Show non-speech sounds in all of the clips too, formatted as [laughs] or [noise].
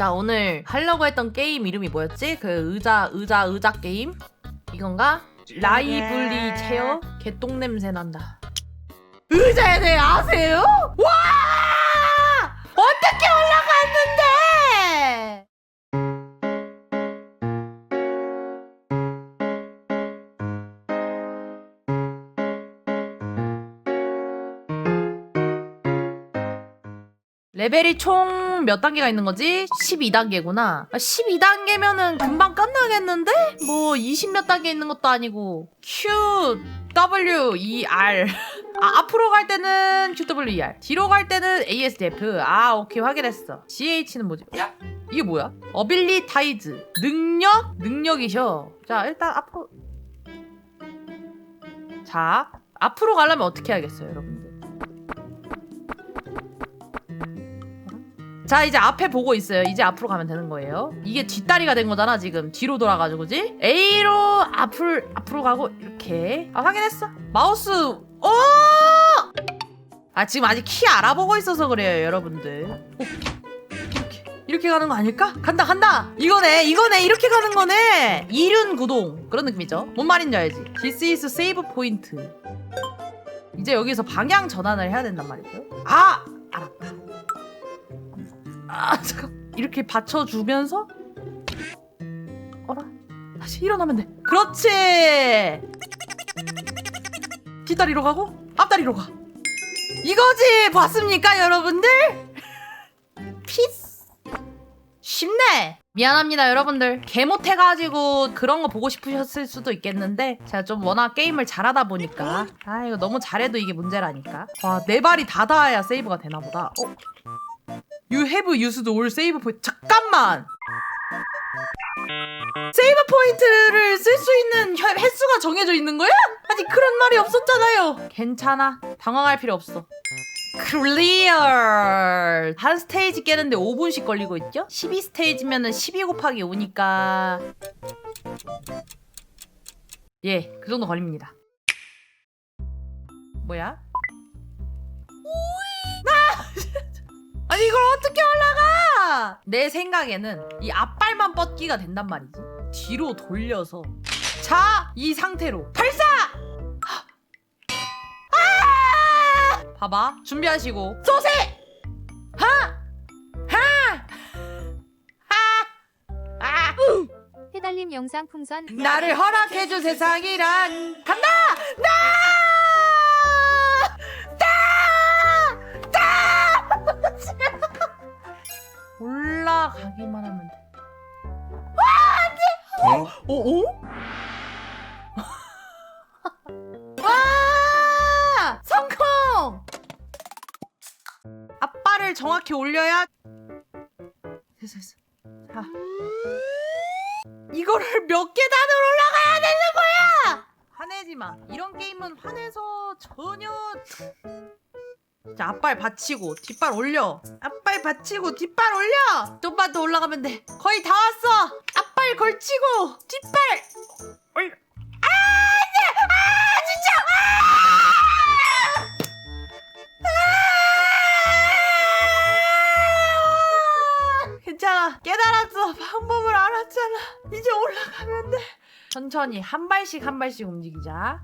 자 오늘 하려고 했던 게임 이름이 뭐였지? 그 의자 의자 의자 게임 이건가? 라이블리 체어 개똥 냄새 난다. 의자에 대해 아세요? 와! 어떻게 올라갔는데? 레벨이 총 몇 단계가 있는 거지? 12단계구나. 12단계면은 금방 끝나겠는데? 뭐 20 몇 단계 있는 것도 아니고. Q, W, E, R. [laughs] 아, 앞으로 갈 때는 Q, W, E, R. 뒤로 갈 때는 A, S, D, F. 아, 오케이. 확인했어. C, H는 뭐지? 야! 이게 뭐야? 어빌리 타이즈. 능력? 능력이셔. 자, 일단 앞으로. 자, 앞으로 가려면 어떻게 해야겠어요, 여러분들? 자 이제 앞에 보고 있어요. 이제 앞으로 가면 되는 거예요. 이게 뒷다리가 된 거잖아 지금. 뒤로 돌아가지고 그지? A로 앞을 앞으로 가고 이렇게. 아 확인했어? 마우스. 오! 아 지금 아직 키 알아보고 있어서 그래요 여러분들. 오, 이렇게. 이렇게 가는 거 아닐까? 간다 간다! 이거네 이거네! 이렇게 가는 거네! 이륜 구동. 그런 느낌이죠? 뭔 말인지 알지? This is save point. 이제 여기서 방향 전환을 해야 된단 말이죠. 아 아 잠깐. 이렇게 받쳐주면서? 어라? 다시 일어나면 돼. 그렇지! 뒷다리로 가고 앞다리로 가. 이거지! 봤습니까 여러분들? 피스. 쉽네. 미안합니다 여러분들. 개 못해가지고 그런 거 보고 싶으셨을 수도 있겠는데 제가 좀 워낙 게임을 잘하다 보니까. 아 이거 너무 잘해도 이게 문제라니까. 와내 발이 다 닿아야 세이브가 되나 보다. 어? You have used all save point. 잠깐만. 세이브 포인트를 쓸 수 있는 혀- 횟수가 정해져 있는 거야? 아직 그런 말이 없었잖아요. 괜찮아. 당황할 필요 없어. 클리어. 한 스테이지 깨는데 5분씩 걸리고 있죠? 12스테이지면은 12 곱하기 5니까 예, 그 정도 걸립니다. 뭐야? 어떻게 올라가? 내 생각에는 이 앞발만 뻗기가 된단 말이지. 뒤로 돌려서 자 이 상태로 발사. 아! 봐봐 준비하시고 쏘세. 하, 하, 하, 아. 해달림 영상 풍선 나를 허락해준 세상이란 간다! 나! 나! 오, 오? [laughs] 와! 성공! 앞발을 정확히 올려야 됐어 됐어. 자. 이거를 몇 계단을 올라가야 되는 거야! 화내지 마. 이런 게임은 화내서 전혀 자, 앞발 받치고 뒷발 올려. 앞발 받치고 뒷발 올려. 좀만 더 올라가면 돼. 거의 다 왔어. 앞발 걸치고 뒷발 올려. 아, 안 돼! 아, 진짜! 아! 괜찮아. 깨달았어. 방법을 알았잖아. 이제 올라가면 돼. 천천히 한 발씩 한 발씩 움직이자.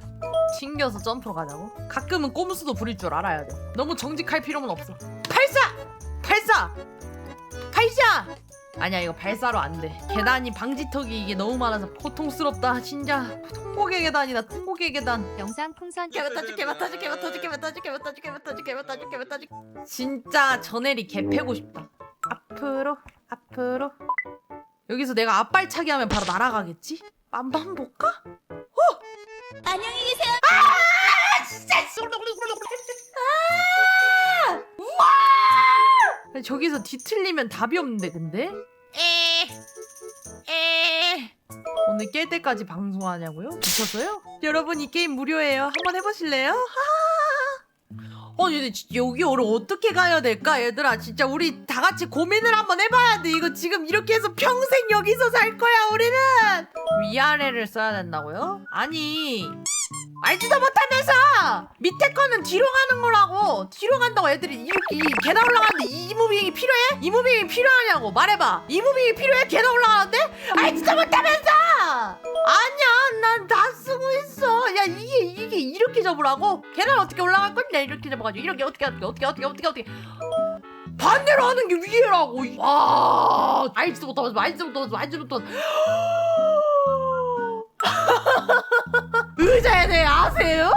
튕겨서 점프로 가자고. 가끔은 꼼수도 부릴 줄 알아야 돼. 너무 정직할 필요는 없어. 발사! 발사! 발사! 아니야 이거 발사로 안 돼. 계단이 방지턱이 이게 너무 많아서 고통스럽다. 진짜 통곡의 계단이다. 통곡의 계단. 영상 풍선 개뱉어주 개뱉어주 개뱉어주 개뱉어주 개뱉어주 개뱉어주 개뱉어주 개뱉어주 진짜 전혜리 개 패고 싶다. 앞으로 앞으로 여기서 내가 앞발차기 하면 바로 날아가겠지? 한번 볼까? 어! 안녕히 계세요. 진 우와! 저기서 뒤틀리면 답이 없는데 근데? 에. 에. 오늘 깰 때까지 방송하냐고요? 미쳤어요? 여러분 이 게임 무료예요. 한번 해보실래요? 하! 어, 얘 여기 오늘 어떻게 가야 될까, 얘들아? 진짜 우리 다 같이 고민을 한번 해봐야 돼. 이거 지금 이렇게 해서 평생 여기서 살 거야, 우리는. 위아래를 써야 된다고요? 아니, 알지도 못하면서 밑에 거는 뒤로 가는 거라고 뒤로 간다고 애들이 이렇게 계단 올라가는데 이 무빙이 필요해? 이 무빙이 필요하냐고 말해봐 이 무빙이 필요해? 계단 올라가는데? 알지도 못하면서 아니야 난 다 쓰고 있어 야 이게 이게 이렇게 접으라고? 계단 어떻게 올라갈 건데 이렇게 접어가지고 이렇게 어떻게 어떻게 어떻게 어떻게 어떻게 반대로 하는 게 위에라고 와 알지도 못하면서 알지도 못하면서 알지도 못하면서 의자에 대해 아세요?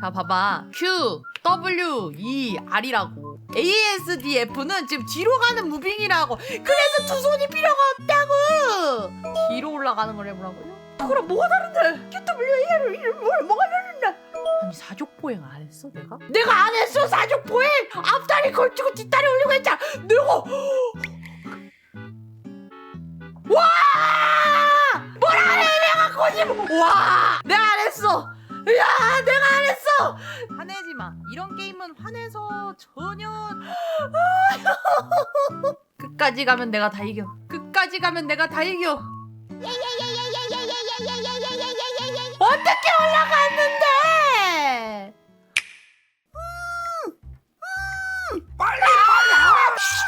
자 봐봐 Q, W, E, R이라고 A, S, D, F는 지금 뒤로 가는 무빙이라고 그래서 두 손이 필요가 없다고 뒤로 올라가는 걸 해보라고요? 그럼 뭐가 다른데? Q, W, E, R, 이 뭘, 뭐가 다른데? 아니 사족보행 안 했어 내가? 내가 안 했어 사족보행! 앞다리 걸치고 뒷다리 올리고 했잖아 내가 와! 뭐라 해 내가 거짓말 와! 내가 안 했어. 야 내가 안 했어. 화내지 마. 이런 게임은 화내서 전혀 [laughs] 끝까지 가면 내가 다 이겨. 끝까지 가면 내가 다 이겨. 어떻게 올라갔는데? 음, 음. 빨리 빨리.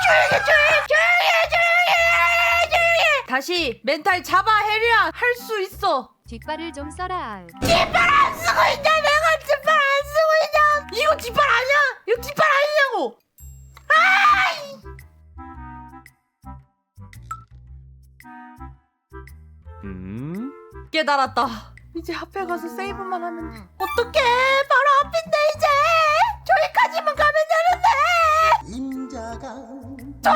조용히 조용히 조용히 조용히 조용히 다시 멘탈 잡아 해리야 할 수 있어 뒷발을 좀 써라. 뒷발 안 쓰고 있냐? 내가 뒷발 안 쓰고 있냐? 이거 뒷발 아니야? 이거 뒷발 아니냐고! 음? 깨달았다. 이제 앞에 가서 세이브만 하면 돼. 어떡해? 바로 앞인데 이제! 저기까지만 가면 되는데! 임자가 대처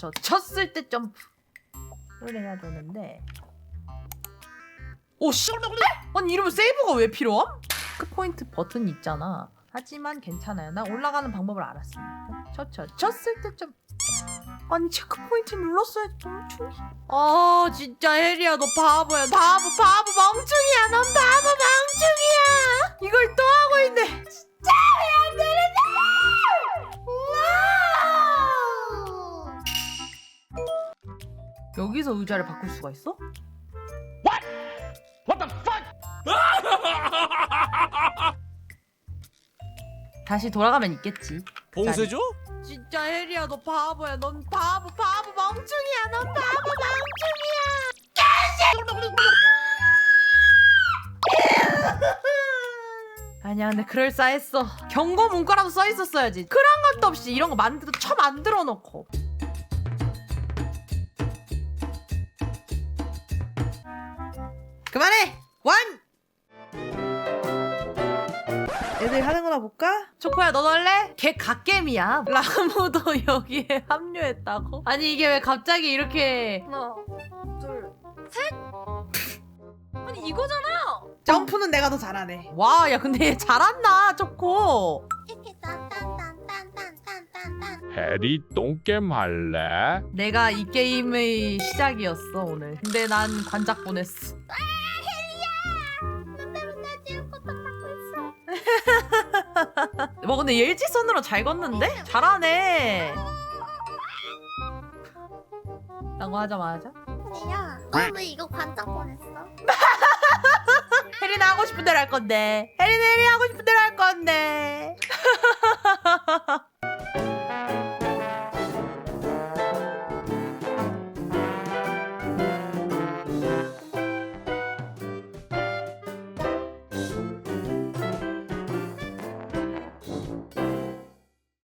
저저 쳤을 때 점프를 해야 되는데 오 씨! 아니 이러면 세이브가 왜 필요함? 체크포인트 버튼 있잖아. 하지만 괜찮아요. 나 올라가는 방법을 알았습니다. 쳤죠. 쳤을 때 좀. 아니 체크포인트 눌렀어야지 멍충이. 아 진짜 혜리야 너 바보야. 바보 바보 멍충이야. 넌 바보 멍충이야. 이걸 또 하고 있네. 여기서 의자를 바꿀 수가 있어? What the fuck? [laughs] 다시 돌아가면 있겠지. 봉쇄죠? 진짜 혜리야 너 바보야 넌 바보 바보 멍충이야 넌 바보 멍충이야 [laughs] 아니야 근데 그럴싸했어 경고 문구라도 써 있었어야지 그런 것도 없이 이런 거 만들어 쳐 만들어 놓고 그만해 원 애들 하는 거나 볼까? 초코야 너 넣을래? 걔 갓겜이야 라무도 [laughs] 여기에 합류했다고? 아니 이게 왜 갑자기 이렇게 하나, 둘, 셋. [laughs] 아니 이거잖아. 점프는 내가 더 잘하네 와 야 근데 얘 잘한다 초코 해리 똥겜 할래? 내가 이 게임의 시작이었어 오늘 근데 난 관작 보냈어 뭐 근데 얘 일직선으로 잘 걷는데? 잘하네. 라고 하자마자. 야, 너왜 이거 관장 보냈어? 혜리는 하고 싶은 대로 할 건데. 혜리는 혜리 하고 싶은 대로 할 건데